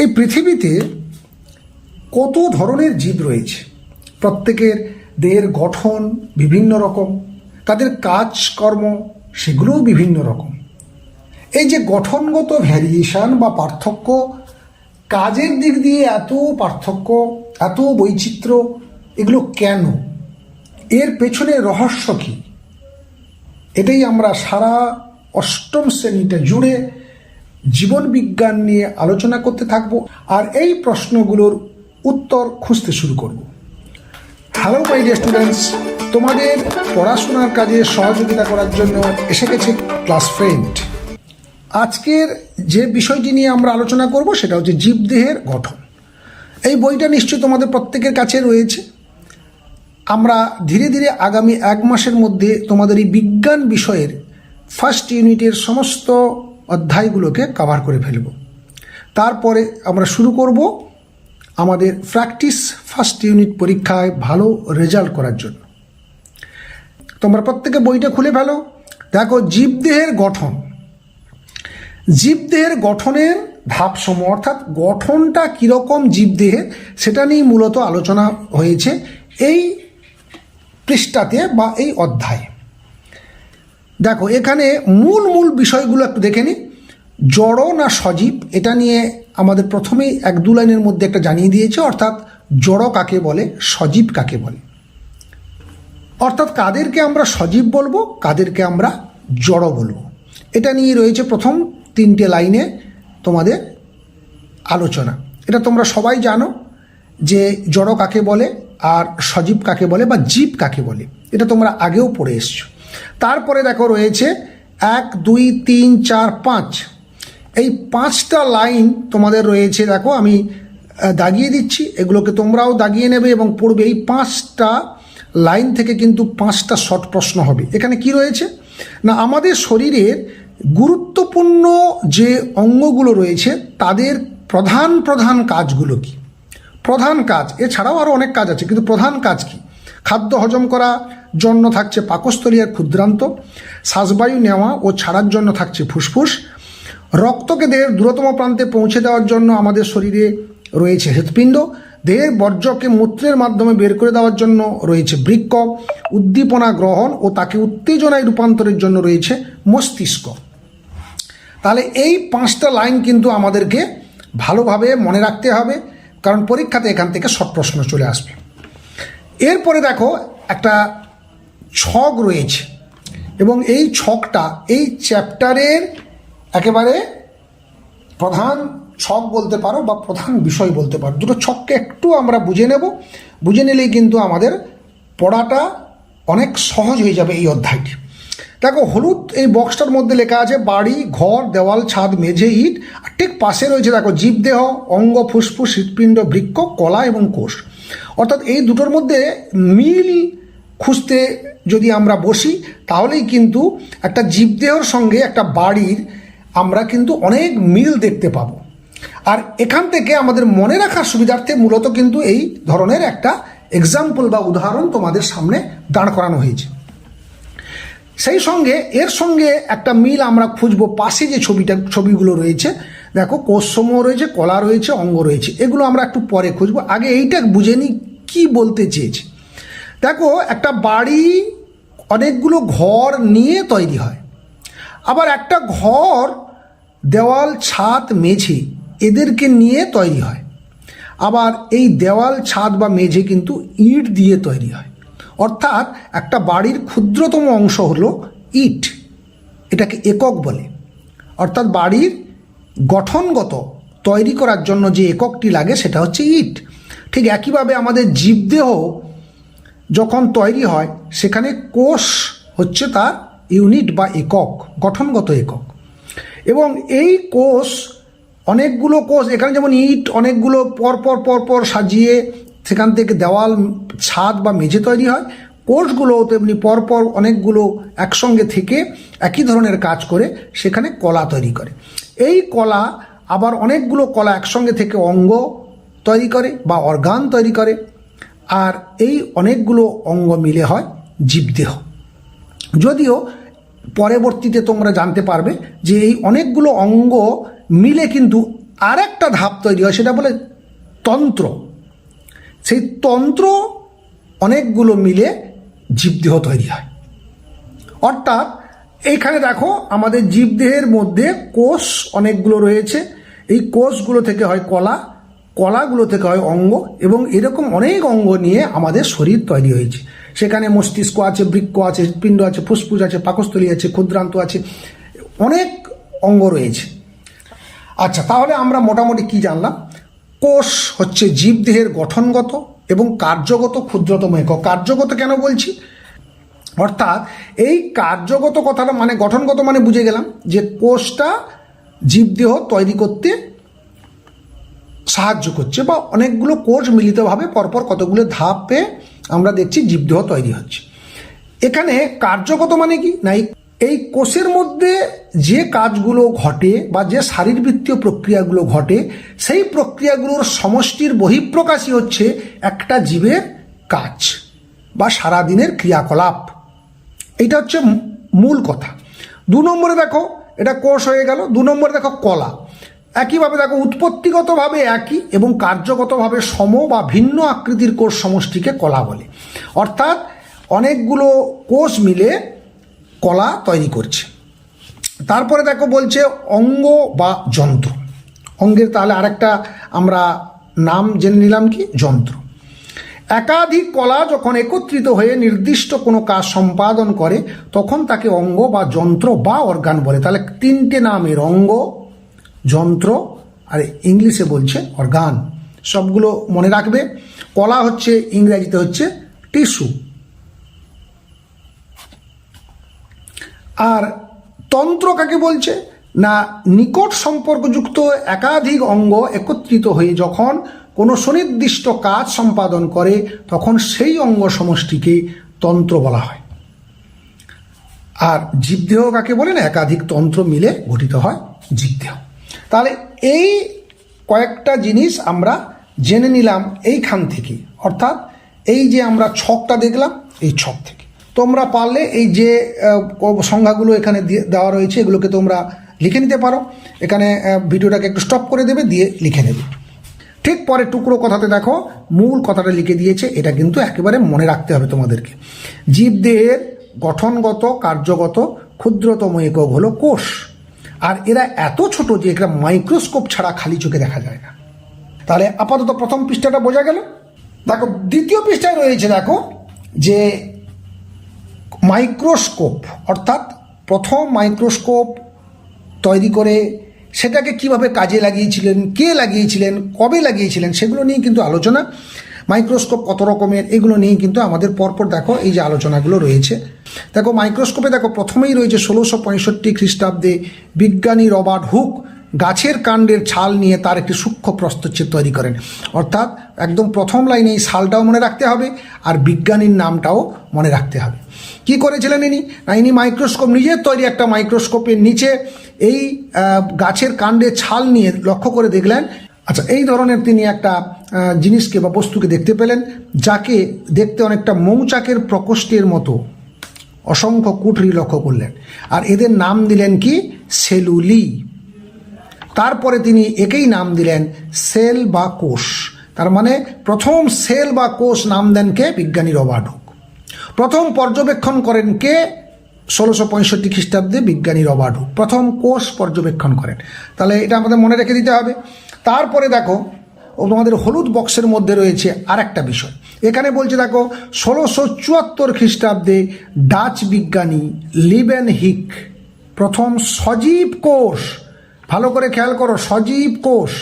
এই পৃথিবীতে কত ধরনের জীব রয়েছে? প্রত্যেকের দেহের গঠন বিভিন্ন রকম, তাদের কাজকর্ম সেগুলোও বিভিন্ন রকম। এই যে গঠনগত ভ্যারিয়েশন বা পার্থক্য, কাজের দিক দিয়ে এত পার্থক্য, এত বৈচিত্র্য, এগুলো কেন? এর পেছনে রহস্য কী? এটাই আমরা সারা অষ্টম শ্রেণীটা জুড়ে জীবন বিজ্ঞান নিয়ে আলোচনা করতে থাকব আর এই প্রশ্নগুলোর উত্তর খুঁজতে শুরু করব। হ্যালো মাই ডিয়ার স্টুডেন্টস তোমাদের পড়াশোনার কাজে সহযোগিতা করার জন্য এসে গেছে ক্লাস ফ্রেন্ড আজকের যে বিষয়টি নিয়ে আমরা আলোচনা করব সেটা হচ্ছে জীবদেহের গঠন। এই বইটা নিশ্চয়ই তোমাদের প্রত্যেকের কাছে রয়েছে। আমরা ধীরে ধীরে আগামী এক মাসের মধ্যে তোমাদের এই বিজ্ঞান বিষয়ের ফার্স্ট ইউনিটের সমস্ত অধ্যায়গুলোকে কভার করে ফেলব। তারপরে আমরা শুরু করব আমাদের প্র্যাকটিস ফার্স্ট ইউনিট পরীক্ষায় ভালো রেজাল্ট করার জন্য। তোমরা প্রত্যেকে বইটা খুলে ফেলো। দেখো, জীবদেহের গঠন। জীবদেহের গঠনের ধাপসমূহ, অর্থাৎ গঠনটা কীরকম জীবদেহের সেটা নিয়ে মূলত আলোচনা হয়েছে এই পৃষ্ঠাতে বা এই অধ্যায়ে। দেখো, এখানে মূল মূল বিষয়গুলো একটু দেখে নিই জড় না সজীব, এটা নিয়ে আমাদের প্রথমেই এক দু লাইনের মধ্যে একটা জানিয়ে দিয়েছে, অর্থাৎ জড় কাকে বলে, সজীব কাকে বলে। অর্থাৎ কাদেরকে আমরা সজীব বলব, কাদেরকে আমরা জড় বলব। এটা নিয়ে রয়েছে প্রথম তিনটে লাইনে তোমাদের আলোচনা। এটা তোমরা সবাই জানো যে জড় কাকে বলে আর সজীব কাকে বলে বা জীব কাকে বলে। এটা তোমরা আগেও পড়ে এসছো। তারপরে দেখো রয়েছে এক, দুই, তিন, চার, পাঁচ। এই পাঁচটা লাইন তোমাদের রয়েছে, দেখো আমি দাগিয়ে দিচ্ছি, এগুলোকে তোমরাও দাগিয়ে নেবে এবং পড়বে। এই পাঁচটা লাইন থেকে কিন্তু পাঁচটা শর্ট প্রশ্ন হবে। এখানে কি রয়েছে? না, আমাদের শরীরের গুরুত্বপূর্ণ যে অঙ্গগুলো রয়েছে, তাদের প্রধান প্রধান কাজগুলো কি? প্রধান কাজ, এছাড়াও আরও অনেক কাজ আছে, কিন্তু প্রধান কাজ কি? খাদ্য হজম করা জন্য থাকছে পাকস্থলীয় ক্ষুদ্রান্ত, শ্বাসবায়ু নেওয়া ও ছাড়ার জন্য থাকছে ফুসফুস। রক্তকে দেহের দূরতম প্রান্তে পৌঁছে দেওয়ার জন্য আমাদের শরীরে রয়েছে হৃৎপিণ্ড। দেহের বর্জ্যকে মূত্রের মাধ্যমে বের করে দেওয়ার জন্য রয়েছে বৃক্ষ উদ্দীপনা গ্রহণ ও তাকে উত্তেজনায় রূপান্তরের জন্য রয়েছে মস্তিষ্ক। তাহলে এই পাঁচটা লাইন কিন্তু আমাদেরকে ভালোভাবে মনে রাখতে হবে, কারণ পরীক্ষাতে এখান থেকে শর্ট প্রশ্ন চলে আসবে। এরপরে দেখো একটা ছক রয়েছে। এবং এই ছকটা, এই চ্যাপ্টারের একেবারে প্রধান ছক বলতে পারো বা প্রধান বিষয় বলতে পারো। দুটো ছককে একটু আমরা বুঝে নেব। বুঝে নিলেই কিন্তু আমাদের পড়াটা অনেক সহজ হয়ে যাবে এই অধ্যায়টি। দেখো, হলুদ এই বক্সটার মধ্যে লেখা আছে, বাড়ি, ঘর, দেওয়াল, ছাদ, মেঝে, ইট। আর ঠিক পাশে রয়েছে, দেখো, জীবদেহ, অঙ্গ, ফুসফুস, হৃৎপিণ্ড, বৃক্ষ, কলা এবং কোষ। অর্থাৎ এই দুটোর মধ্যে মিল খুঁজতে যদি আমরা বসি, তাহলেই কিন্তু একটা জীবদেহর সঙ্গে একটা বাড়ির আমরা কিন্তু অনেক মিল দেখতে পাবো। আর এখান থেকে আমাদের মনে রাখার সুবিধার্থে মূলত কিন্তু এই ধরনের একটা এক্সাম্পল বা উদাহরণ তোমাদের সামনে দাঁড় করানো হয়েছে। সেই সঙ্গে, এর সঙ্গে একটা মিল আমরা খুঁজবো পাশে যে ছবিটা, ছবিগুলো রয়েছে দেখো কোষসমূহ রয়েছে, কলা রয়েছে, অঙ্গ রয়েছে। এগুলো আমরা একটু পরে খুঁজবো। আগে এইটা বুঝে নিই, কী বলতে চেয়েছে। দেখো, একটা বাড়ি অনেকগুলো ঘর নিয়ে তৈরি হয়। আবার একটা ঘর, দেওয়াল, ছাদ, মেঝে, এদেরকে নিয়ে তৈরি হয়। আবার এই দেওয়াল, ছাদ বা মেঝে কিন্তু ইট দিয়ে তৈরি হয়। অর্থাৎ একটা বাড়ির ক্ষুদ্রতম অংশ হলো ইট। এটাকে একক বলে। অর্থাৎ বাড়ির গঠনগত তৈরি করার জন্য যে এককটি লাগে সেটা হচ্ছে ইট। ঠিক একইভাবে আমাদের জীবদেহ যখন তৈরি হয়, সেখানে কোষ হচ্ছে তার ইউনিট বা একক, গঠনগত একক। এবং এই কোষ, অনেকগুলো কোষ, এখানে যেমন ইট, অনেকগুলো পর পর পর পর সাজিয়ে সেখান থেকে দেওয়াল, ছাদ বা মেঝে তৈরি হয়। কোষগুলো তেমনি পরপর অনেকগুলো একসঙ্গে থেকে একই ধরনের কাজ করে সেখানে কলা তৈরি করে। এই কলা আবার অনেকগুলো কলা একসঙ্গে থেকে অঙ্গ তৈরি করে বা অর্গান তৈরি করে, আর এই অনেকগুলো অঙ্গ মিলে হয় জীবদেহ। যদিও পরবর্তীতে তোমরা জানতে পারবে যে এই অনেকগুলো অঙ্গ মিলে কিন্তু আর একটা ধাপ তৈরি হয়, সেটা বলে তন্ত্র। সেই তন্ত্র অনেকগুলো মিলে জীবদেহ তৈরি হয়। অর্থাৎ এইখানে দেখো আমাদের জীবদেহের মধ্যে কোষ অনেকগুলো রয়েছে। এই কোষগুলো থেকে হয় কলা, কলাগুলো থেকে হয় অঙ্গ এবং এরকম অনেক অঙ্গ নিয়ে আমাদের শরীর তৈরি হয়েছে। সেখানে মস্তিষ্ক আছে বৃক্ষ আছে, পিণ্ড আছে, ফুসফুস আছে, পাকস্থলী আছে, ক্ষুদ্রান্ত আছে, অনেক অঙ্গ রয়েছে। আচ্ছা তাহলে আমরা মোটামুটি কি জানলাম? কোষ হচ্ছে জীবদেহের গঠনগত এবং কার্যগত ক্ষুদ্রতম একক। কার্যগত কেন বলছি? অর্থাৎ এই কার্যগত কথাটা মানে গঠনগত মানে বুঝে গেলাম যে কোষটা জীবদেহ তৈরি করতে সাহায্য করছে বা অনেকগুলো কোষ মিলিতভাবে পরপর কতগুলো ধাপে আমরা দেখছি জীবদেহ তৈরি হচ্ছে। এখানে কার্যগত মানে কি? না, এই- এই কোষের মধ্যে যে কাজগুলো ঘটে বা যে শারীরবৃত্তীয় প্রক্রিয়াগুলো ঘটে, সেই প্রক্রিয়াগুলোর সমষ্টির বহিঃপ্রকাশই হচ্ছে একটা জীবের কাজ বা সারাদিনের ক্রিয়াকলাপ। এইটা হচ্ছে মূল কথা। দু নম্বরে দেখো, এটা কোষ হয়ে গেল। দু নম্বরে দেখো কলা। একইভাবে দেখো, উৎপত্তিগতভাবে একই এবং কার্যগতভাবে সম বা ভিন্ন আকৃতির কোষ সমষ্টিকে কলা বলে। অর্থাৎ অনেকগুলো কোষ মিলে কলা তৈরি করছে। তারপরে দেখো বলছে অঙ্গ বা যন্ত্র। অঙ্গের তাহলে আরেকটা আমরা নাম জেনে নিলাম কি? যন্ত্র। একাধিক কলা যখন একত্রিত হয়ে নির্দিষ্ট কোনো কাজ সম্পাদন করে, তখন তাকে অঙ্গ বা যন্ত্র বা অর্গান বলে। তাহলে তিনটে নামের অঙ্গ, যন্ত্র, আর ইংলিশে বলছে অর্গান সবগুলো মনে রাখবে। কলা হচ্ছে, ইংরেজিতে হচ্ছে টিস্যু। আর তন্ত্র কাকে বলছে? না, নিকট সম্পর্কযুক্ত একাধিক অঙ্গ একত্রিত হয়ে যখন কোনো সুনির্দিষ্ট কাজ সম্পাদন করে, তখন সেই অঙ্গ সমষ্টিকে তন্ত্র বলা হয়। আর জীবদেহ কাকে বলে না? একাধিক তন্ত্র মিলে গঠিত হয় জীবদেহ। তাহলে এই কয়েকটা জিনিস আমরা জেনে নিলাম এইখান থেকে। অর্থাৎ এই যে আমরা ছকটা দেখলাম, এই ছক থেকে। তোমরা পারলে এই যে সংজ্ঞাগুলো এখানে দেওয়া রয়েছে, এগুলোকে তোমরা লিখে নিতে পারো। এখানে ভিডিওটাকে একটু স্টপ করে দেবে, দিয়ে লিখে নেবে। ঠিক পরে টুকরো কথাতে দেখো, মূল কথাটা লিখে দিয়েছে, এটা কিন্তু একেবারে মনে রাখতে হবে তোমাদেরকে। জীবদেহের গঠনগত, কার্যগত, ক্ষুদ্রতম একক হলো কোষ। আর এরা এত ছোট যে এটা মাইক্রোস্কোপ ছাড়া খালি চোখে দেখা যায় না। তাহলে আপাতত প্রথম পৃষ্ঠাটা বোঝা গেল। দেখো, দ্বিতীয় পৃষ্ঠায় রয়েছে, দেখো, যে মাইক্রোস্কোপ, অর্থাৎ প্রথম মাইক্রোস্কোপ তৈরি করে সেটাকে কীভাবে কাজে লাগিয়েছিলেন, কে লাগিয়েছিলেন, কবে লাগিয়েছিলেন, সেগুলো নিয়ে কিন্তু আলোচনা। মাইক্রোস্কোপ কত রকমের, এগুলো নিয়ে কিন্তু আমাদের পরপর দেখো এই যে আলোচনাগুলো রয়েছে। দেখো মাইক্রোস্কোপে দেখো প্রথমেই রয়েছে ষোলোশো পঁয়ষট্টি খ্রিস্টাব্দে বিজ্ঞানী রবার্ট হুক গাছের কাণ্ডের ছাল নিয়ে তার একটি সূক্ষ্ম প্রস্তচ্ছেদ তৈরি করেন। অর্থাৎ একদম প্রথম লাইনে এই সালটাও মনে রাখতে হবে আর বিজ্ঞানীর নামটাও মনে রাখতে হবে। কি করেছিলেন ইনি? না, ইনি মাইক্রোস্কোপ, নিজের তৈরি একটা মাইক্রোস্কোপের নিচে এই গাছের কাণ্ডে ছাল নিয়ে লক্ষ্য করে দেখলেন। আচ্ছা এই ধরনের তিনি একটা জিনিসকে বা বস্তুকে দেখতে পেলেন, যাকে দেখতে অনেকটা মৌচাকের প্রকোষ্ঠের মতো অসংখ্য কুঠরি লক্ষ্য করলেন। আর এদের নাম দিলেন কি? সেলুলি। তারপরে তিনি একেই নাম দিলেন সেল বা কোষ। তার মানে প্রথম সেল বা কোষ নাম দেন কে? বিজ্ঞানী রবার্ট হুক। প্রথম পর্যবেক্ষণ করেন কে? ষোলোশো পঁয়ষট্টি খ্রিস্টাব্দে বিজ্ঞানী রবার্ট হুক। প্রথম কোষ পর্যবেক্ষণ করেন। তাহলে এটা আমাদের মনে রেখে দিতে হবে। তারপরে দেখো, ও তোমাদের হলুদ বক্সের মধ্যে রয়েছে আর একটা বিষয়। এখানে বলছে দেখো, ষোলোশো চুয়াত্তর খ্রিস্টাব্দে ডাচ বিজ্ঞানী লিবেন হিক প্রথম সজীব কোষ ভালো করে খেয়াল করো, সজীব কোষ।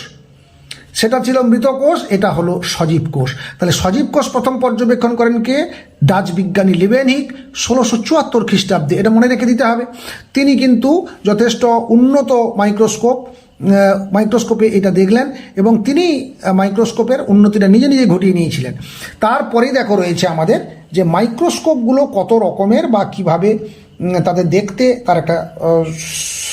সেটা ছিল মৃত কোষ, এটা হলো সজীব কোষ। তাহলে সজীব কোষ প্রথম পর্যবেক্ষণ করেন কে? ডাচ বিজ্ঞানী লিবেনহিক, ষোলোশো চুয়াত্তর খ্রিস্টাব্দে। এটা মনে রেখে দিতে হবে। তিনি কিন্তু যথেষ্ট উন্নত মাইক্রোস্কোপ মাইক্রোস্কোপে এটা দেখলেন এবং তিনি মাইক্রোস্কোপের উন্নতিটা নিজে নিজে ঘটিয়ে নিয়েছিলেন। তারপরেই দেখো রয়েছে আমাদের যে মাইক্রোস্কোপগুলো কত রকমের বা কীভাবে তাদের দেখতে তার একটা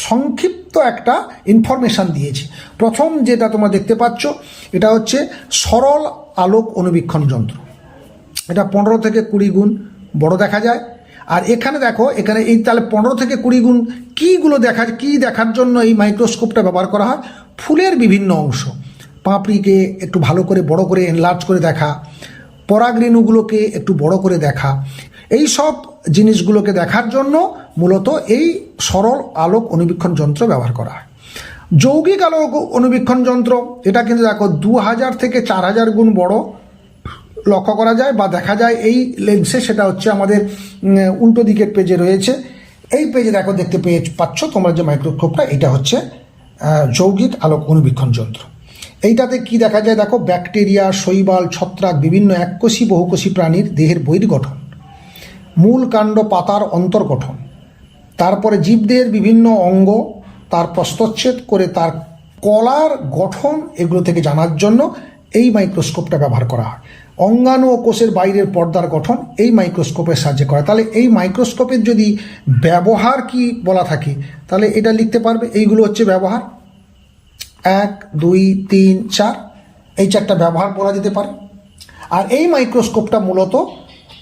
সংক্ষিপ্ত একটা ইনফরমেশান দিয়েছে। প্রথম যেটা তোমরা দেখতে পাচ্ছ, এটা হচ্ছে সরল আলোক অনুবীক্ষণ যন্ত্র। এটা পনেরো থেকে কুড়ি গুণ বড় দেখা যায়। আর এখানে দেখো, এখানে এই তাহলে পনেরো থেকে কুড়ি গুণ কীগুলো দেখা, কী দেখার জন্য এই মাইক্রোস্কোপটা ব্যবহার করা হয়? ফুলের বিভিন্ন অংশ। পাপড়িকে একটু ভালো করে, বড় করে এনলার্জ করে দেখা। পরাগরেণুগুলোকে একটু বড় করে দেখা। এই সব জিনিসগুলোকে দেখার জন্য মূলত এই সরল আলোক অনুবীক্ষণ যন্ত্র ব্যবহার করা হয়। যৌগিক আলোক অনুবীক্ষণ যন্ত্র, এটা কিন্তু দেখো দু হাজার থেকে চার হাজার গুণ বড় লক্ষ্য করা যায় বা দেখা যায়। এই লেন্সে সেটা হচ্ছে আমাদের উল্টো দিকের পেজে রয়েছে। এই পেজে দেখো দেখতে পেয়ে পাচ্ছ তোমরা যে মাইক্রোস্কোপটা এটা হচ্ছে যৌগিক আলোক অনুবীক্ষণ যন্ত্র। এইটাতে কি দেখা যায়? দেখো ব্যাকটেরিয়া শৈবাল, ছত্রাক, বিভিন্ন এককোষী, বহুকোষী প্রাণীর দেহের বহির্গঠন। মূল কাণ্ড পাতার অন্তর্গঠন। তারপরে জীবদের বিভিন্ন অঙ্গ তার প্রস্তচ্ছেদ করে তার কলার গঠন এগুলো থেকে জানার জন্য এই মাইক্রোস্কোপটা ব্যবহার করা হয়। অঙ্গাণু ও কোষের বাইরের পর্দার গঠন এই মাইক্রোস্কোপের সাহায্যে করা তাহলে এই মাইক্রোস্কোপের যদি ব্যবহার কি বলা থাকে, তাহলে এটা লিখতে পারবে, এইগুলো হচ্ছে ব্যবহার। এক, দুই, তিন, চার, এই চারটা ব্যবহার বলা যেতে পারে। আর এই মাইক্রোস্কোপটা মূলত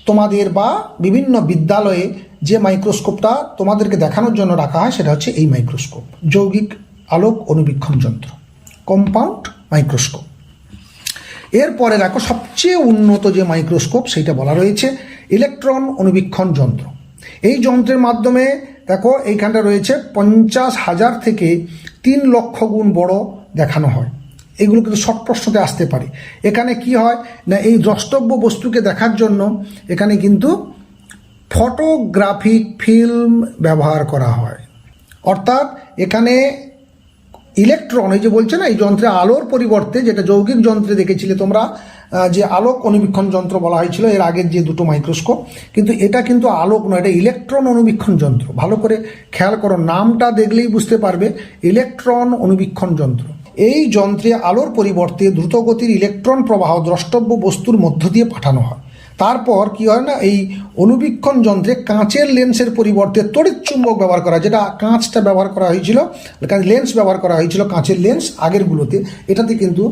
তোমাদের বা বিভিন্ন বিদ্যালয়ে যে মাইক্রোস্কোপটা তোমাদেরকে দেখানোর জন্য রাখা হয়, সেটা হচ্ছে এই মাইক্রোস্কোপ। যৌগিক আলোক অনুবীক্ষণ যন্ত্র, কম্পাউন্ড মাইক্রোস্কোপ। এরপরে দেখো, সবচেয়ে উন্নত যে মাইক্রোস্কোপ, সেইটা বলা রয়েছে ইলেকট্রন অনুবীক্ষণ যন্ত্র। এই যন্ত্রের মাধ্যমে দেখো, এইখানটা রয়েছে পঞ্চাশ হাজার থেকে তিন লক্ষ গুণ বড় দেখানো হয়। এগুলো কিন্তু শর্ট প্রশ্নতে আসতে পারে। এখানে কি হয়? না, এই দ্রষ্টব্য বস্তুকে দেখার জন্য এখানে কিন্তু ফটোগ্রাফিক ফিল্ম ব্যবহার করা হয়। অর্থাৎ এখানে ইলেকট্রন, এই যে বলছে না, এই যন্ত্রে আলোর পরিবর্তে, যেটা যৌগিক যন্ত্রে দেখেছিলে তোমরা যে আলোক অনুবীক্ষণ যন্ত্র বলা হয়েছিল, এর আগের যে দুটো মাইক্রোস্কোপ, কিন্তু এটা কিন্তু আলোক নয়, এটা ইলেকট্রন অনুবীক্ষণ যন্ত্র। ভালো করে খেয়াল করো, নামটা দেখলেই বুঝতে পারবে, ইলেকট্রন অনুবীক্ষণ যন্ত্র। এই যন্ত্রে আলোর পরিবর্তে দ্রুতগতির ইলেকট্রন প্রবাহ দ্রষ্টব্য বস্তুর মধ্য দিয়ে পাঠানো হয়। তারপর কি হয় না, এই অনুবীক্ষণ যন্ত্রে কাঁচের লেন্সের পরিবর্তে তড়িৎ চুম্বক ব্যবহার করা যেটা কাঁচটা ব্যবহার করা হয়েছিল লেন্স ব্যবহার করা হয়েছিল, কাঁচের লেন্স আগেরগুলোতে। এটাতে কিন্তু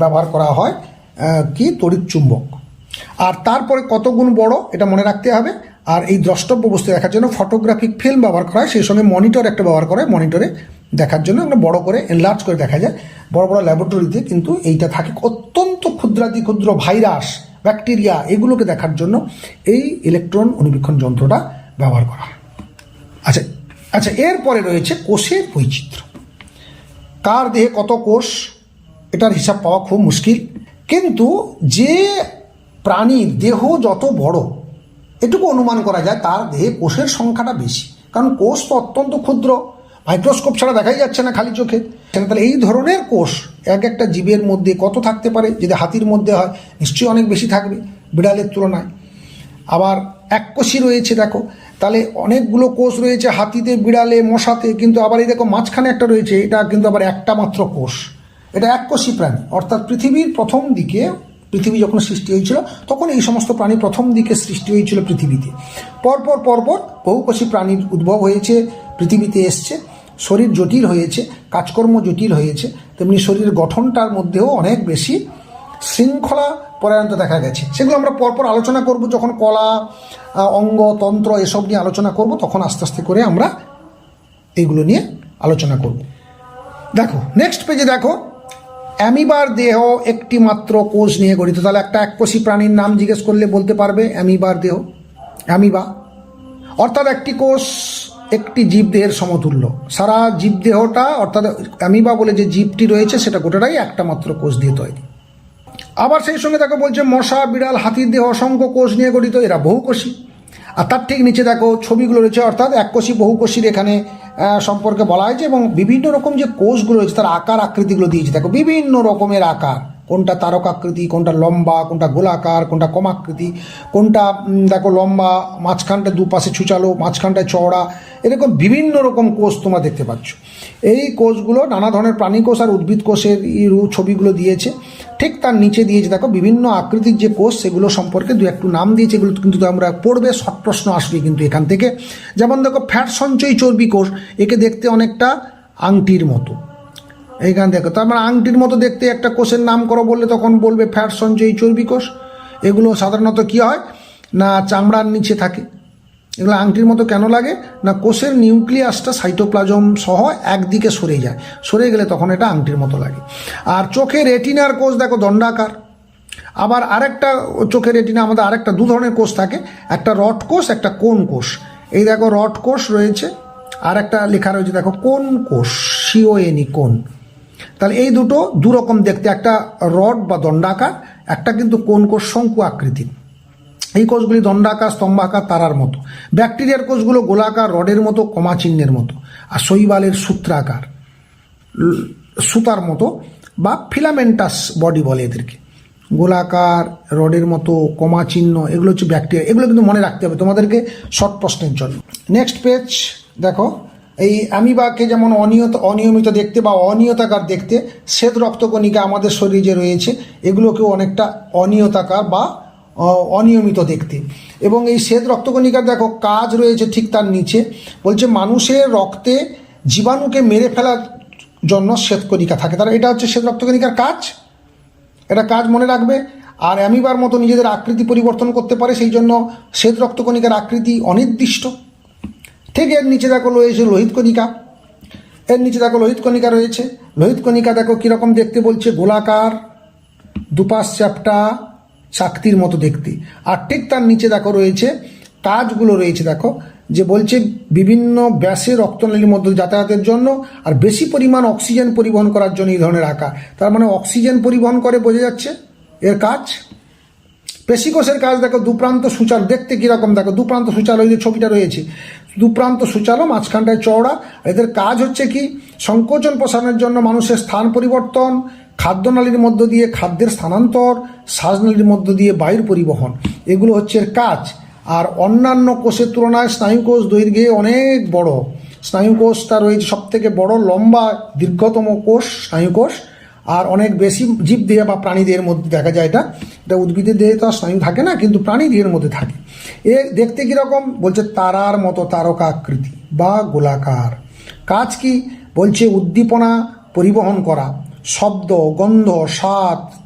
ব্যবহার করা হয় কি? তড়িৎ চুম্বক। আর তারপরে কত গুণ বড়, এটা মনে রাখতে হবে। আর এই দ্রষ্টব্য বস্তু দেখার জন্য ফটোগ্রাফিক ফিল্ম ব্যবহার করা হয়, সেই সঙ্গে মনিটর একটা ব্যবহার করা হয় মনিটরে দেখার জন্য আমরা বড় করে এনলার্জ করে দেখা যায়। বড় বড় ল্যাবরেটরিতে কিন্তু এইটা থাকে। অত্যন্ত ক্ষুদ্রাতি ক্ষুদ্র ভাইরাস ব্যাকটেরিয়া এগুলোকে দেখার জন্য এই ইলেকট্রন অনুবীক্ষণ যন্ত্রটা ব্যবহার করা হয়। আচ্ছা আচ্ছা এরপরে রয়েছে কোষের বৈচিত্র্য। কার দেহে কত কোষ? এটার হিসাব পাওয়া খুব মুশকিল। কিন্তু যে প্রাণীর দেহ যত বড়, এটুকু অনুমান করা যায় তার দেহে কোষের সংখ্যাটা বেশি। কারণ কোষ তো অত্যন্ত ক্ষুদ্র। মাইক্রোস্কোপ ছাড়া দেখাই যাচ্ছে না খালি চোখে। তাহলে এই ধরনের কোষ এক একটা জীবের মধ্যে কত থাকতে পারে? যদি হাতির মধ্যে হয়, নিশ্চয়ই অনেক বেশি থাকবে বিড়ালের তুলনায়। আবার এক কোষই রয়েছে, দেখো। তাহলে অনেকগুলো কোষ রয়েছে হাতিতে, বিড়ালে, মশাতে, কিন্তু আবার এই দেখো মাঝখানে একটা রয়েছে, এটা কিন্তু আবার একটা মাত্র কোষ। এটা এককোষী প্রাণী। অর্থাৎ পৃথিবীর প্রথম দিকে পৃথিবী যখন সৃষ্টি হয়েছিল, তখন এই সমস্ত প্রাণী প্রথম দিকে সৃষ্টি হয়েছিল পৃথিবীতে। পরপর পরপর বহুকোষী প্রাণীর উদ্ভব হয়েছে, পৃথিবীতে এসছে। শরীর জটিল হয়েছে, কাজকর্ম জটিল হয়েছে, তেমনি শরীরের গঠনটার মধ্যেও অনেক বেশি শৃঙ্খলা পরায়ন্ত দেখা গেছে। সেগুলো আমরা পরপর আলোচনা করব, যখন কলা অঙ্গ, তন্ত্র এসব নিয়ে আলোচনা করব, তখন আস্তে আস্তে করে আমরা এইগুলো নিয়ে আলোচনা করব। দেখো নেক্সট পেজে দেখো, অ্যামিবার দেহ একটি মাত্র কোষ নিয়ে গঠিত। তাহলে একটা এককোষী প্রাণীর নাম জিজ্ঞেস করলে বলতে পারবে অ্যামিবার দেহ, অ্যামিবা। অর্থাৎ একটি কোষ একটি জীবদেহের সমতুল্য। সারা জীবদেহটা, অর্থাৎ অ্যামিবা বলে যে জীবটি রয়েছে, সেটা গোটাটাই একটা মাত্র কোষ দিয়ে তৈরি। আবার সেই সঙ্গে দেখো বলছে, মশা, বিড়াল, হাতির দেহ, অসংখ্য কোষ নিয়ে গঠিত, এরা বহুকোষী। আর তার ঠিক নিচে দেখো, ছবিগুলো রয়েছে, অর্থাৎ এককোষী বহুকোষীর এখানে সম্পর্কে বলা হয়েছে এবং বিভিন্ন রকম যে কোষগুলো রয়েছে, তার আকার আকৃতিগুলো দিয়েছে। দেখো, বিভিন্ন রকমের আকার। কোনটা তারক আকৃতি কোনটা লম্বা, কোনটা গোলাকার, কোনটা কমাকৃতি, কোনটা দেখো লম্বা, মাঝখানটা দুপাশে ছুচালো, মাঝখানটায় চওড়া, এরকম বিভিন্ন রকম কোষ তোমরা দেখতে পাচ্ছ। এই কোষগুলো নানা ধরনের প্রাণী কোষ আর উদ্ভিদ কোষের ছবিগুলো দিয়েছে। ঠিক তার নিচে দিয়েছে দেখো বিভিন্ন আকৃতির যে কোষ, সেগুলো সম্পর্কে দু একটু নাম দিয়েছে, এগুলো কিন্তু আমরা পড়বে শর্ট প্রশ্ন আসবে কিন্তু এখান থেকে। যেমন দেখো ফ্যাট সঞ্চয়ী চর্বি কোষ, একে দেখতে অনেকটা আংটির মতো। এইখানে দেখো। তার মানে আংটির মতো দেখতে একটা কোষের নাম করো বললে তখন বলবে ফ্যাট সঞ্চয়ী চর্বি কোষ। এগুলো সাধারণত কি হয়? না চামড়ার নিচে থাকে। এগুলো আংটির মতো কেন লাগে? না কোষের নিউক্লিয়াসটা সাইটোপ্লাজম সহ একদিকে সরে যায়। সরে গেলে তখন এটা আংটির মতো লাগে। আর চোখে রেটিনার কোষ দেখো, দণ্ডাকার। আবার আরেকটা চোখের রেটিনা, আমাদের আরেকটা দু ধরনের কোষ থাকে। একটা রড কোষ, একটা কোন কোষ। এই দেখো রড কোষ রয়েছে। আর একটা লেখা রয়েছে, দেখো কোন কোষ? সিওএনই কোন। তাহলে এই দুটো দু রকম দেখতে, একটা রড বা দণ্ডাকার, একটা কিন্তু কোন কোষ শঙ্কু আকৃতির এই কোষগুলি দণ্ডাকার, স্তম্ভাকার, তারার মতো। ব্যাকটেরিয়ার কোষগুলো গোলাকার, রডের মতো, কমা চিহ্নের মতো। আর শৈবালের সূত্রাকার, সুতার মতো, বা ফিলামেন্টাস বডি বলে এদেরকে। গোলাকার, রডের মতো, কমা চিহ্ন, এগুলো হচ্ছে ব্যাকটেরিয়া। এগুলো কিন্তু মনে রাখতে হবে তোমাদেরকে শর্ট প্রশ্নের জন্য। নেক্সট পেজ দেখো। এই অ্যামিবাকে যেমন অনিয়ত, অনিয়মিত দেখতে বা অনিয়তাকার দেখতে, শ্বেত রক্তকণিকা আমাদের শরীরে যে রয়েছে, এগুলোকেও অনেকটা অনিয়তাকার বা অনিয়মিত দেখতে। এবং এই শ্বেত রক্তকণিকার দেখো, কাজ রয়েছে ঠিক তার নিচে, বলছে মানুষের রক্তে জীবাণুকে মেরে ফেলার জন্য শ্বেতকণিকা থাকে। তাহলে এটা হচ্ছে শ্বেত রক্তকণিকার কাজ? এটা কাজ মনে রাখবে? আর অ্যামিবার মতো নিজেদের আকৃতি পরিবর্তন করতে পারে, সেই জন্য শ্বেত রক্তকণিকার আকৃতি অনির্দিষ্ট। ঠিক এর নিচে দেখো রয়েছে লোহিত কণিকা। এর নিচে দেখো লোহিত কণিকা রয়েছে। লোহিত কণিকা দেখো কীরকম দেখতে বলছে? গোলাকার, দুপাশ চ্যাপটা, চাকতির মতো দেখতে। আর ঠিক তার নিচে দেখো রয়েছে, কাজগুলো রয়েছে দেখো, যে বলছে বিভিন্ন ব্যাসে রক্তনালীর মধ্যে যাতায়াতের জন্য আর বেশি পরিমাণ অক্সিজেন পরিবহন করার জন্য এই ধরনের আকার। তার মানে অক্সিজেন পরিবহন করে বোঝা যাচ্ছে এর কাজ। পেশিকোষের কাজ দেখো, দুপ্রান্ত সূচাল দেখতে কীরকম দেখো, দুপ্রান্ত সূচাল ওই যে ছবিটা রয়েছে, দুপ্রান্ত সূচালো মাঝখানটায় চওড়া এদের কাজ হচ্ছে কি, সংকোচন প্রসারণের জন্য মানুষের স্থান পরিবর্তন, খাদ্যনালীর মধ্য দিয়ে খাদ্যের স্থানান্তর, শ্বাসনালীর মধ্য দিয়ে বায়ুর পরিবহন, এগুলো হচ্ছে এর কাজ। আর অন্যান্য কোষের তুলনায় স্নায়ুকোষ দৈর্ঘ্যে অনেক বড়। স্নায়ুকোষটা রয়েছে সব থেকে বড়, লম্বা, দীর্ঘতম কোষ, স্নায়ুকোষ। আর অনেক বেশি জীব দেহে বা প্রাণী দেহের মধ্যে দেখা যায় এটা। এটা উদ্ভিদের দেহে তো আর স্নায়ু থাকে না, কিন্তু প্রাণী দেহের মধ্যে থাকে। এ দেখতে কীরকম? বলছে তারার মতো তারকা আকৃতি বা গোলাকার। কাজ কি? বলছে উদ্দীপনা পরিবহন করা, শব্দ, গন্ধ, স্বাদ,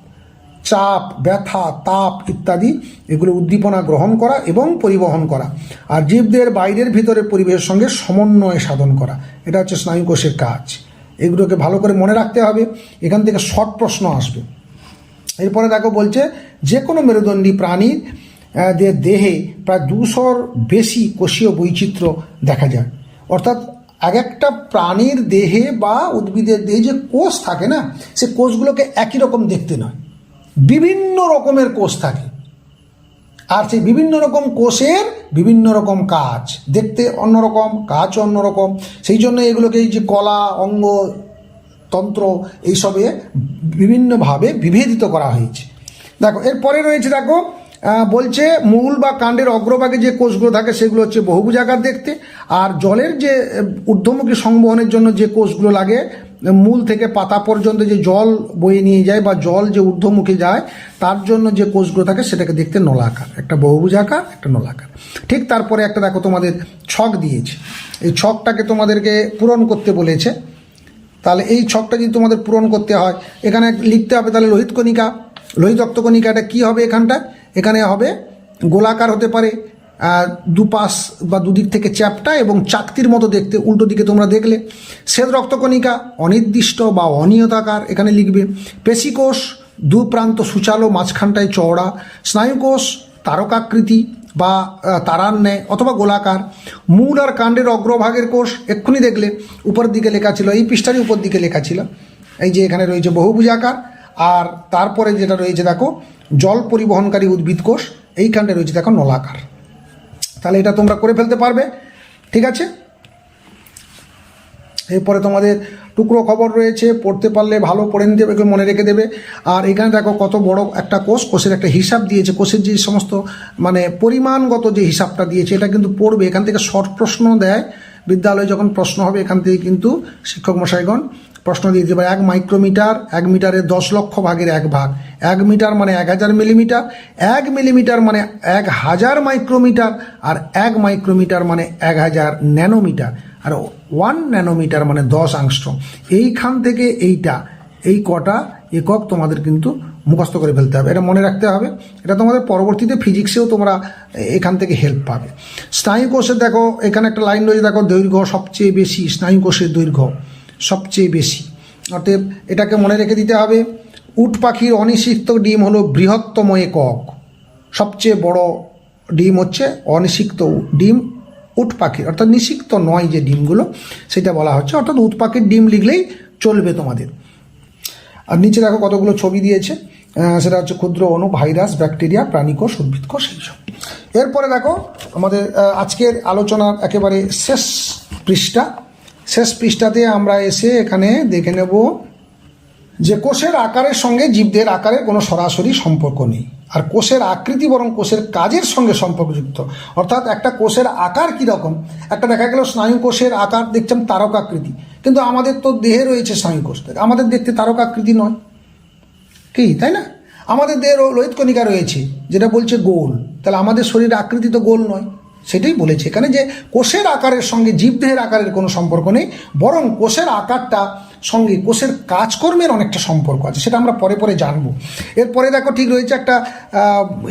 চাপ, ব্যথা, তাপ ইত্যাদি, এগুলো উদ্দীপনা গ্রহণ করা এবং পরিবহন করা। আর জীবদের বাইরের ভিতরে পরিবেশের সঙ্গে সমন্বয় সাধন করা। এটা হচ্ছে স্নায়ুকোষের কাজ। এগুলোকে ভালো করে মনে রাখতে হবে। এখান থেকে শর্ট প্রশ্ন আসবে। এরপরে দেখো বলছে যে কোনো মেরুদণ্ডী প্রাণীর দেহে প্রায় দুশোর বেশি কোষীয় বৈচিত্র্য দেখা যায়। অর্থাৎ এক একটা প্রাণীর দেহে বা উদ্ভিদের দেহে যে কোষ থাকে না, সে কোষগুলোকে একই রকম দেখতে নয়। বিভিন্ন রকমের কোষ থাকে। আর সেই বিভিন্ন রকম কোষের বিভিন্ন রকম কাজ, দেখতে অন্যরকম কাজ অন্যরকম সেই জন্য এগুলোকে এই যে কলা, অঙ্গ, তন্ত্র, এইসবে বিভিন্নভাবে বিভেদিত করা হয়েছে। দেখো এরপরে রয়েছে, দেখো বলছে মূল বা কাণ্ডের অগ্রভাগে যে কোষগুলো থাকে সেগুলো হচ্ছে বহুভুজাকার দেখতে, আর জলের যে ঊর্ধ্বমুখী সংবহনের জন্য যে কোষগুলো লাগে মূল থেকে পাতা পর্যন্ত যে জল বয়ে নিয়ে যায় বা জল যে ঊর্ধ্বমুখে যায়, তার জন্য যে কোষগুলো থাকে সেটাকে দেখতে নলাকার। একটা বহুভুজাকার একটা নলাকার। ঠিক তারপরে একটা দেখো তোমাদের ছক দিয়েছে। এই ছকটাকে তোমাদেরকে পূরণ করতে বলেছে। তাহলে এই ছকটা যদি তোমাদের পূরণ করতে হয়, এখানে লিখতে হবে তাহলে লোহিত কণিকা। লোহিত রক্তকণিকা এটা কী হবে এখানটা এখানে হবে গোলাকার হতে পারে দুপাশ বা দুদিক থেকে চ্যাপটা এবং চাকতির মতো দেখতে উল্টো দিকে তোমরা দেখলে। শ্বেত রক্তকণিকা অনির্দিষ্ট বা অনিয়তাকার এখানে লিখবে। পেশিকোষ দু প্রান্ত সুচালো, মাঝখানটায় চওড়া। স্নায়ুকোষ, তারকাকৃতি বা তারার ন্যায় অথবা গোলাকার। মূল আর কাণ্ডের অগ্রভাগের কোষ, এক্ষুনি দেখলে উপরের দিকে লেখা ছিল, এই পৃষ্ঠারই উপর দিকে লেখা ছিল। এই যে এখানে রয়েছে বহুভুজাকার, আর তারপরে যেটা রয়েছে দেখো, জল পরিবহনকারী উদ্ভিদ কোষ এইখানটা রয়েছে দেখো নলাকার। তাহলে এটা তোমরা করে ফেলতে পারবে। ঠিক আছে? এরপরে তোমাদের টুকরো খবর রয়েছে, পড়তে পারলে ভালো পড়ে নিতে হবে মনে রেখে দেবে। আর এখানে দেখো কত বড় একটা কোষ, কোষের একটা হিসাব দিয়েছে, কোষের যে সমস্ত মানে পরিমাণগত যে হিসাবটা দিয়েছে, এটা কিন্তু পড়বে। এখান থেকে শর্ট প্রশ্ন দেয়। বিদ্যালয়ে যখন প্রশ্ন হবে, এখান থেকে কিন্তু শিক্ষক মশাইগণ প্রশ্ন দিয়ে দিতে পারে এক মাইক্রোমিটার এক মিটারের দশ লক্ষ ভাগের এক ভাগ। এক মিটার মানে এক হাজার মিলিমিটার এক মিলিমিটার মানে এক হাজার মাইক্রোমিটার আর এক মাইক্রোমিটার মানে এক হাজার ন্যানোমিটার আর ওয়ান ন্যানোমিটার মানে দশ আংস্ট্রম এইখান থেকে এইটা, এই কটা একক তোমাদের কিন্তু মুখস্থ করে ফেলতে হবে। এটা মনে রাখতে হবে। এটা তোমাদের পরবর্তীতে ফিজিক্সেও তোমরা এখান থেকে হেল্প পাবে। স্নায়ু কোষের দেখো, এখানে একটা লাইন রয়েছে, দেখো, দৈর্ঘ্য সবচেয়ে বেশি স্নায়ু কোষের দৈর্ঘ্য। সবচেয়ে বেশি। অতএব এটাকে মনে রেখে দিতে হবে, উট পাখির অনিষিক্ত ডিম হলো বৃহত্তম একক। সবচেয়ে বড় ডিম হচ্ছে অনিষিক্ত ডিম উট পাখির। অর্থাৎ নিষিক্ত নয় যে ডিমগুলো, সেটা বলা হচ্ছে। অর্থাৎ উট পাখির ডিম লিখলেই চলবে তোমাদের। আর নিচে দেখো কতগুলো ছবি দিয়েছে। সেটা হচ্ছে ক্ষুদ্র অণু, ভাইরাস, ব্যাকটেরিয়া প্রাণীকোষ উদ্ভিদকোষ এইসব এরপরে দেখো আমাদের আজকের আলোচনার একেবারে শেষ পৃষ্ঠা। শেষ পৃষ্ঠাতে আমরা এসে এখানে দেখে নেব যে কোষের আকারের সঙ্গে জীবদের আকারের কোনো সরাসরি সম্পর্ক নেই। আর কোষের আকৃতি বরং কোষের কাজের সঙ্গে সম্পর্কযুক্ত। অর্থাৎ একটা কোষের আকার কীরকম? একটা দেখা গেল স্নায়ু কোষের আকার, দেখছেন তারকাকৃতি কিন্তু আমাদের তো দেহে রয়েছে স্নায়ু কোষ। আমাদের দেখতে তারকাকৃতি নয়। কি, তাই না? আমাদের দেহের লোহিত কণিকা রয়েছে, যেটা বলছে গোল। তাহলে আমাদের শরীরের আকৃতি তো গোল নয়। সেটাই বলেছে। এখানে যে কোষের আকারের সঙ্গে জীবদেহের আকারের কোনো সম্পর্ক নেই, বরং কোষের আকারটা সঙ্গে কোষের কাজকর্মের অনেকটা সম্পর্ক আছে, সেটা আমরা পরে পরে জানব। এরপরে দেখো ঠিক রয়েছে একটা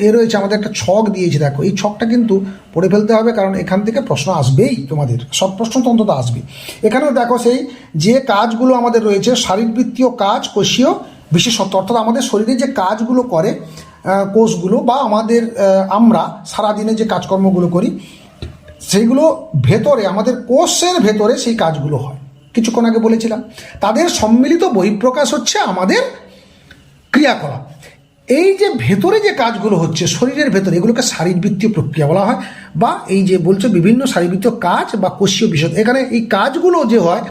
এ রয়েছে আমাদের একটা ছক দিয়েছে দেখো। এই ছকটা কিন্তু পড়ে ফেলতে হবে, কারণ এখান থেকে প্রশ্ন আসবেই তোমাদের। সব প্রশ্ন তো অন্তত আসবে এখানেও দেখো সেই যে কাজগুলো আমাদের রয়েছে, শারীরবৃত্তীয় কাজ, কোষীয় বিশেষত্ব, অর্থাৎ আমাদের শরীরে যে কাজগুলো করে কোষগুলো বা আমাদের আমরা সারাদিনে যে কাজকর্মগুলো করি, সেইগুলো ভেতরে, আমাদের কোষের ভেতরে সেই কাজগুলো হয়। কিছুক্ষণ আগে বলেছিলাম। তাদের সম্মিলিত বহিঃপ্রকাশ হচ্ছে আমাদের ক্রিয়াকলাপ। এই যে ভেতরে যে কাজগুলো হচ্ছে, শরীরের ভেতরে, এগুলোকে শারীরবৃত্তীয় প্রক্রিয়া বলা হয়, বা এই যে বলছে বিভিন্ন শারীরবৃত্তীয় কাজ বা কোষীয় বিষয় এখানে এই কাজগুলো যে হয়,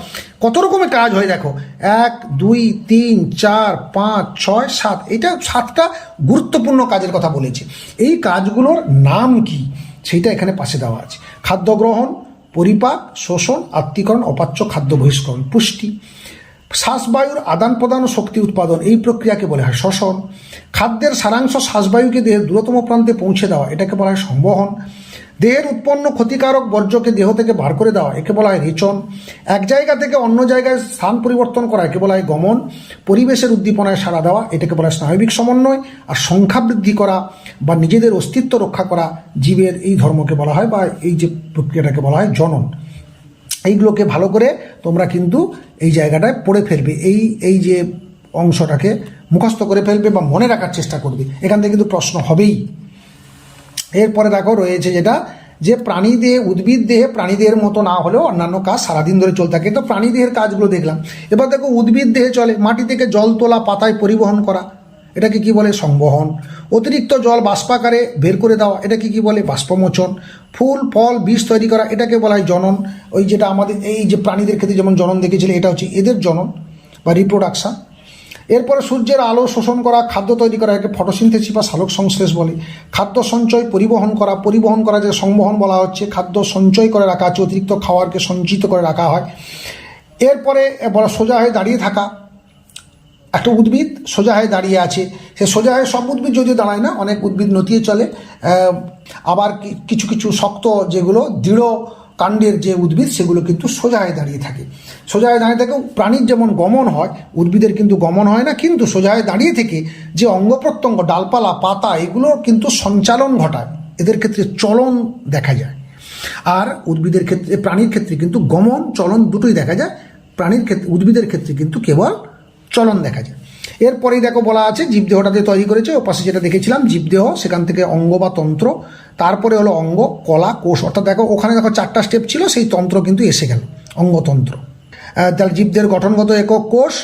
কত রকমের কাজ হয় দেখো? এক, দুই, তিন, চার, পাঁচ, ছয়, সাত, এটা সাতটা গুরুত্বপূর্ণ কাজের কথা বলেছে। এই কাজগুলোর নাম কি? সেইটা এখানে পাশে দেওয়া আছে। খাদ্য গ্রহণ পরিপাক, শোষণ আত্মীকরণ অপাচ্য খাদ্য বহিষ্করণ, পুষ্টি। শ্বাসবায়ুর আদান প্রদান ও শক্তি উৎপাদন, এই প্রক্রিয়াকে বলা হয় শ্বসন। খাদ্যের সারাংশ শ্বাসবায়ুকে দেহের দূরতম প্রান্তে পৌঁছে দেওয়া, এটাকে বলা হয় সংবহন। দেহের উৎপন্ন ক্ষতিকারক বর্জ্যকে দেহ থেকে বার করে দেওয়া, একে বলা হয় রেচন। এক জায়গা থেকে অন্য জায়গায় স্থান পরিবর্তন করা, একে বলা হয় গমন। পরিবেশের উদ্দীপনায় সাড়া দেওয়া, এটাকে বলা হয় স্নায়বিক সমন্বয়। আর সংখ্যা বৃদ্ধি করা বা নিজেদের অস্তিত্ব রক্ষা করা, জীবের এই ধর্মকে বলা হয় বা এই যে প্রক্রিয়াটাকে বলা হয় জনন। এইগুলোকে ভালো করে তোমরা কিন্তু এই জায়গাটায় পড়ে ফেলবে। এই এই যে অংশটাকে মুখস্থ করে ফেলবে বা মনে রাখার চেষ্টা করবে। এখান থেকে কিন্তু প্রশ্ন হবেই। এরপরে দেখো রয়েছে যেটা যে প্রাণী দেহে, উদ্ভিদ দেহে প্রাণী দেহের মতো না হলেও অন্যান্য কাজ সারাদিন ধরে চলতে থাকে। তো প্রাণী দেহের কাজগুলো দেখলাম। এবার দেখো উদ্ভিদ দেহে চলে, মাটি থেকে জল তোলা, পাতায় পরিবহন করা। এটাকে কি বলে সংবহন? অতিরিক্ত জল বাষ্পাকারে বের করে দেওয়া, এটাকে কি বলে বাষ্পমোচন? ফুল, ফল, বীজ তৈরি করা, এটাকে বলা হয় জনন। ওই যেটা আমাদের, এই যে প্রাণীদের ক্ষেত্রে যেমন জনন দেখেছিল, এটা হচ্ছে এদের জনন বা রিপ্রোডাকশন এরপরে সূর্যের আলো শোষণ করা, খাদ্য তৈরি করা একে ফটোসিনথেসিস বা সালোক সংশ্লেষ বলে। খাদ্য সঞ্চয় পরিবহন করা পরিবহন করা যে সংবহন বলা হচ্ছে, খাদ্য সঞ্চয় করে রাখা হচ্ছে, অতিরিক্ত খাওয়ারকে সঞ্চিত করে রাখা হয়। এরপরে বলা সোজা হয়ে দাঁড়িয়ে থাকা একটা উদ্ভিদ সোজা হয়ে দাঁড়িয়ে আছে। সে সোজা হয়ে সব উদ্ভিদ যদিও দাঁড়ায় না, অনেক উদ্ভিদ নতিয়ে চলে। আবার কিছু কিছু শক্ত যেগুলো দৃঢ় কাণ্ডের যে উদ্ভিদ, সেগুলো কিন্তু সোজা হয়ে দাঁড়িয়ে থাকে। সোজা হয়ে দাঁড়িয়ে থাকে প্রাণীর যেমন গমন হয়, উদ্ভিদের কিন্তু গমন হয় না, কিন্তু সোজা হয়ে দাঁড়িয়ে থেকে যে অঙ্গ প্রত্যঙ্গ, ডালপালা, পাতা, এগুলো কিন্তু সঞ্চালন ঘটায়। এদের ক্ষেত্রে চলন দেখা যায়। আর উদ্ভিদের ক্ষেত্রে, প্রাণীর ক্ষেত্রে কিন্তু গমন, চলন দুটোই দেখা যায়। প্রাণীর ক্ষেত্রে, উদ্ভিদের ক্ষেত্রে কিন্তু কেবল চলন দেখা যায়। এরপরেই দেখো বলা আছে জীবদেহটাতে তৈরি করেছে ও পাশে যেটা দেখেছিলাম, জীবদেহ, সেখান থেকে অঙ্গ বা তন্ত্র, তারপরে হলো অঙ্গ, কলা, কোষ। অর্থাৎ দেখো, ওখানে দেখো চারটা স্টেপ ছিল, সেই তন্ত্র কিন্তু এসে গেল, অঙ্গতন্ত্র। তাহলে জীবদের গঠনগত একক কোষ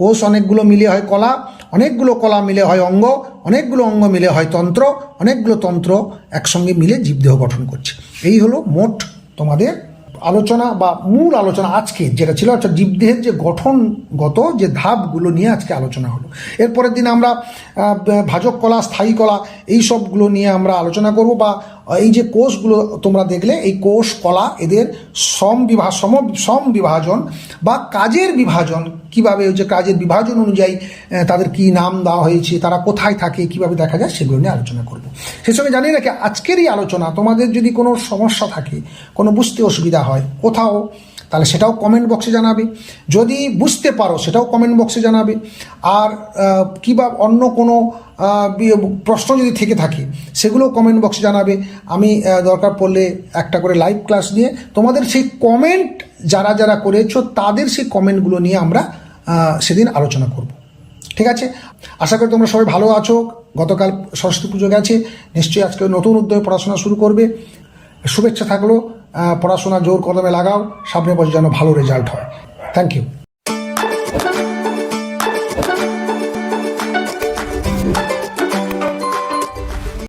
কোষ অনেকগুলো মিলে হয় কলা, অনেকগুলো কলা মিলে হয় অঙ্গ, অনেকগুলো অঙ্গ মিলে হয় তন্ত্র, অনেকগুলো তন্ত্র একসঙ্গে মিলে জীবদেহ গঠন করছে। এই হলো মোট তোমাদের আলোচনা বা মূল আলোচনা আজকে যেটা ছিল, অর্থাৎ জীবদেহের যে গঠনগত যে ধাপগুলো নিয়ে আজকে আলোচনা হলো। এরপরের দিন আমরা ভাজক কলা, স্থায়ী কলা, এই সবগুলো নিয়ে আমরা আলোচনা করব বা এই যে কোষগুলো তোমরা দেখলে, এই কোষ, কলা, এদের সম বিভাগ সম সম বিভাজন বা কাজের বিভাজন, কীভাবে যে কাজের বিভাজন অনুযায়ী তাদের কি নাম দেওয়া হয়েছে, তারা কোথায় থাকে, কীভাবে দেখা যায়, সেগুলো নিয়ে আলোচনা করব। সেই সঙ্গে জানিয়ে রাখি, আজকের এই আলোচনা, তোমাদের যদি কোনো সমস্যা থাকে, কোনো বুঝতে অসুবিধা হয়, কোথাও, তাহলে সেটাও কমেন্ট বক্সে জানাবে। যদি বুঝতে পারো, সেটাও কমেন্ট বক্সে জানাবে। আর কিবা অন্য কোনো প্রশ্ন যদি থেকে থাকে সেগুলোও কমেন্ট বক্সে জানাবে। আমি দরকার পড়লে একটা করে লাইভ ক্লাস নিয়ে তোমাদের সেই কমেন্ট যারা যারা করেছ, তাদের সেই কমেন্টগুলো নিয়ে আমরা সেদিন আলোচনা করব। ঠিক আছে? আশা করি তোমরা সবাই ভালো আছো। গতকাল সরস্বতী পুজো গেছে। নিশ্চয়ই আজকে নতুন উদ্যোগে পড়াশোনা শুরু করবে। শুভেচ্ছা থাকল। পড়াশোনা জোর কদমে লাগাও। সামনে বছর যেন ভালো রেজাল্ট হয়। Thank you